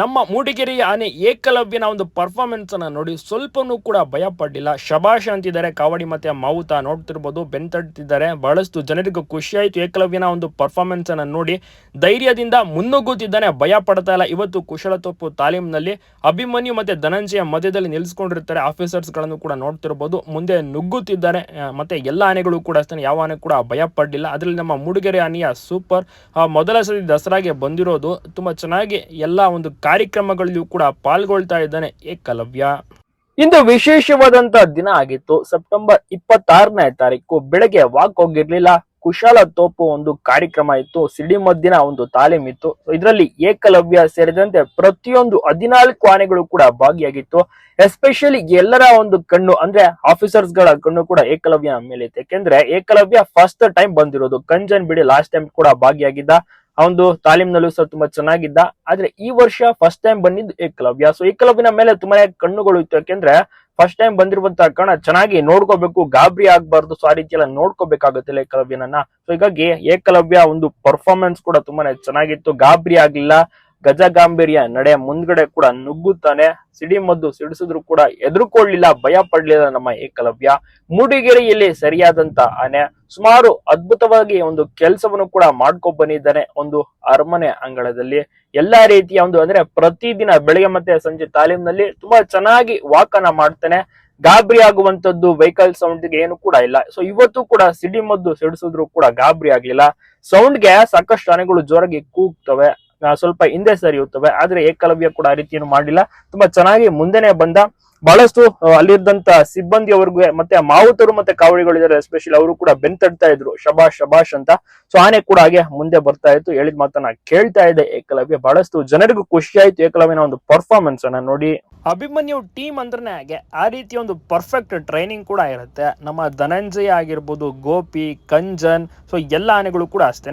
ನಮ್ಮ ಮೂಡಿಗೆರೆಯ ಆನೆ ಏಕಲವ್ಯನ ಒಂದು ಪರ್ಫಾರ್ಮೆನ್ಸ್ ಅನ್ನು ನೋಡಿ ಸ್ವಲ್ಪನೂ ಕೂಡ ಭಯ ಪಡ್ಲಿಲ್ಲ. ಶಬಾಷ ಅಂತಿದ್ದಾರೆ, ಕಾವಡಿ ಮತ್ತೆ ಮಾವುತ ನೋಡ್ತಿರ್ಬೋದು ಬೆಂತಡ್ತಿದ್ದಾರೆ ಬಹಳಷ್ಟು ಜನರಿಗೂ ಖುಷಿ ಆಯ್ತು. ಏಕಲವ್ಯನ ಒಂದು ಪರ್ಫಾರ್ಮೆನ್ಸ್ ಅನ್ನು ನೋಡಿ ಧೈರ್ಯದಿಂದ ಮುನ್ನುಗ್ಗುತ್ತಿದ್ದಾನೆ, ಭಯ ಪಡ್ತಾ ಇಲ್ಲ. ಇವತ್ತು ಕುಶಲತೋಪು ತಾಲೀಮ್ನಲ್ಲಿ ಅಭಿಮನ್ಯು ಮತ್ತೆ ಧನಂಜಯ ಮಧ್ಯದಲ್ಲಿ ನಿಲ್ಲಿಸ್ಕೊಂಡಿರ್ತಾರೆ ಆಫೀಸರ್ಸ್ಗಳನ್ನು ಕೂಡ ನೋಡ್ತಿರ್ಬೋದು. ಮುಂದೆ ನುಗ್ಗುತ್ತಿದ್ದಾರೆ ಮತ್ತೆ ಎಲ್ಲ ಆನೆಗಳು ಕೂಡ ಅಷ್ಟೇ. ಯಾವ ಆನೆ ಕೂಡ ಭಯ ಪಡ್ಲಿಲ್ಲ. ಅದರಲ್ಲಿ ನಮ್ಮ ಮೂಡಿಗೆರೆ ಆನೆಯ ಸೂಪರ್ ಮೊದಲ ಸತಿ ದಸರಾಗೆ ಬಂದಿರೋದು. ತುಂಬಾ ಚೆನ್ನಾಗಿ ಎಲ್ಲ ಒಂದು ಕಾರ್ಯಕ್ರಮಗಳಲ್ಲಿಯೂ ಕೂಡ ಪಾಲ್ಗೊಳ್ತಾ ಇದ್ದಾನೆ ಏಕಲವ್ಯ. ಇಂದು ವಿಶೇಷವಾದಂತ ದಿನ ಆಗಿತ್ತು. ಸೆಪ್ಟೆಂಬರ್ ಇಪ್ಪತ್ತಾರನೇ ತಾರೀಕು ಬೆಳಗ್ಗೆ ವಾಕ್ ಹೋಗಿರ್ಲಿಲ್ಲ. ಕುಶಾಲ ತೋಪು ಒಂದು ಕಾರ್ಯಕ್ರಮ ಇತ್ತು. ಸಿಡಿಮದ್ದಿನ ಒಂದು ತಾಲೀಮ್ ಇತ್ತು. ಇದರಲ್ಲಿ ಏಕಲವ್ಯ ಸೇರಿದಂತೆ ಪ್ರತಿಯೊಂದು ಹದಿನಾಲ್ಕು ಆನೆಗಳು ಕೂಡ ಭಾಗಿಯಾಗಿತ್ತು. ಎಸ್ಪೆಷಲಿ ಎಲ್ಲರ ಒಂದು ಕಣ್ಣು, ಅಂದ್ರೆ ಆಫೀಸರ್ಸ್ಗಳ ಕಣ್ಣು ಕೂಡ ಏಕಲವ್ಯ ಮೇಲೆ ಇತ್ತು ಯಾಕೆಂದ್ರೆ ಏಕಲವ್ಯ ಫಸ್ಟ್ ಟೈಮ್ ಬಂದಿರೋದು. ಕಂಜನ್ ಬಿಡಿ ಲಾಸ್ಟ್ ಟೈಮ್ ಕೂಡ ಭಾಗಿಯಾಗಿದ್ದ. ಒಂದು ತಾಲೀಮ್ನಲ್ಲೂ ಸಹ ತುಂಬಾ ಚೆನ್ನಾಗಿದ್ದ. ಆದ್ರೆ ಈ ವರ್ಷ ಫಸ್ಟ್ ಟೈಮ್ ಬಂದಿದ್ದು ಏಕಲವ್ಯ. ಸೊ ಏಕಲವ್ಯನ ಮೇಲೆ ತುಂಬಾನೇ ಕಣ್ಣುಗಳು ಇತ್ತು. ಯಾಕೆಂದ್ರೆ ಫಸ್ಟ್ ಟೈಮ್ ಬಂದಿರುವಂತಹ ಕಣ ಚೆನ್ನಾಗಿ ನೋಡ್ಕೋಬೇಕು, ಗಾಬರಿ ಆಗ್ಬಾರ್ದು. ಸೊ ಆ ರೀತಿ ಎಲ್ಲ ನೋಡ್ಕೋಬೇಕಾಗುತ್ತೆ ಏಕಲವ್ಯನನ್ನ. ಸೊ ಹೀಗಾಗಿ ಏಕಲವ್ಯ ಒಂದು ಪರ್ಫಾರ್ಮೆನ್ಸ್ ಕೂಡ ತುಂಬಾನೇ ಚೆನ್ನಾಗಿತ್ತು. ಗಾಬರಿ ಆಗ್ಲಿಲ್ಲ. ಗಜಗಾಂಭೀರ್ಯ ನಡೆ ಮುಂದ್ಗಡೆ ಕೂಡ ನುಗ್ಗುತ್ತಾನೆ. ಸಿಡಿಮದ್ದು ಸಿಡಿಸಿದ್ರು ಕೂಡ ಎದುರುಕೊಳ್ಳಿಲ್ಲ ಭಯ ಪಡ್ಲಿಲ್ಲ ನಮ್ಮ ಏಕಲವ್ಯ. ಮೂಡಿಗೆರೆಯಲ್ಲಿ ಸರಿಯಾದಂತ ಆನೆ. ಸುಮಾರು ಅದ್ಭುತವಾಗಿ ಒಂದು ಕೆಲಸವನ್ನು ಕೂಡ ಮಾಡ್ಕೊಂಡ್ ಬಂದಿದ್ದಾನೆ ಒಂದು ಅರಮನೆ ಅಂಗಳದಲ್ಲಿ. ಎಲ್ಲಾ ರೀತಿಯ ಒಂದು ಅಂದ್ರೆ ಪ್ರತಿದಿನ ಬೆಳಗ್ಗೆ ಮತ್ತೆ ಸಂಜೆ ತಾಲೀಮ್ನಲ್ಲಿ ತುಂಬಾ ಚೆನ್ನಾಗಿ ವಾಕನ ಮಾಡ್ತಾನೆ. ಗಾಬರಿ ಆಗುವಂತದ್ದು ವೆಹಿಕಲ್ ಸೌಂಡ್ಗೆ ಏನು ಕೂಡ ಇಲ್ಲ. ಸೊ ಇವತ್ತು ಕೂಡ ಸಿಡಿಮದ್ದು ಸಿಡಿಸಿದ್ರು ಕೂಡ ಗಾಬರಿ ಆಗ್ಲಿಲ್ಲ. ಸೌಂಡ್ಗೆ ಸಾಕಷ್ಟು ಆನೆಗಳು ಜೋರಾಗಿ ಕೂಗ್ತವೆ. ಸ್ವಲ್ಪ ಹಿಂದೆ ಸರಿಯುತ್ತವೆ. ಆದ್ರೆ ಏಕಲವ್ಯ ಕೂಡ ಆ ರೀತಿಯನ್ನು ಮಾಡಿಲ್ಲ ತುಂಬಾ ಚೆನ್ನಾಗಿ ಮುಂದೆನೆ ಬಂದ. ಬಹಳಷ್ಟು ಅಲ್ಲಿದ್ದಂತ ಸಿಬ್ಬಂದಿ ಅವ್ರಿಗೆ ಮತ್ತೆ ಮಾವುತರು ಮತ್ತೆ ಕಾವಡಿಗಳು ಇದಾರೆ ಎಸ್ಪೆಷಲಿ ಅವರು ಕೂಡ ಬೆಂತಡ್ತಾ ಇದ್ರು. ಶಬಾಷ್ ಶಬಾಷ್ ಅಂತ. ಸೊ ಆನೆ ಕೂಡ ಹಾಗೆ ಮುಂದೆ ಬರ್ತಾ ಇತ್ತು. ಹೇಳಿದ ಮಾತನ್ನ ಕೇಳ್ತಾ ಇದೆ ಏಕಲವ್ಯ. ಬಹಳಷ್ಟು ಜನರಿಗೂ ಖುಷಿ ಆಯ್ತು ಏಕಲವ್ಯನ ಒಂದು ಪರ್ಫಾರ್ಮೆನ್ಸ್ ಅನ್ನ ನೋಡಿ. ಅಭಿಮನ್ಯು ಟೀಮ್ ಅಂದ್ರೆ ಹಾಗೆ ಆ ರೀತಿ ಒಂದು ಪರ್ಫೆಕ್ಟ್ ಟ್ರೈನಿಂಗ್ ಕೂಡ ಇರುತ್ತೆ. ನಮ್ಮ ಧನಂಜಯ ಆಗಿರ್ಬೋದು, ಗೋಪಿ, ಕಂಜನ್ ಸೊ ಎಲ್ಲ ಆನೆಗಳು ಕೂಡ ಅಷ್ಟೇ.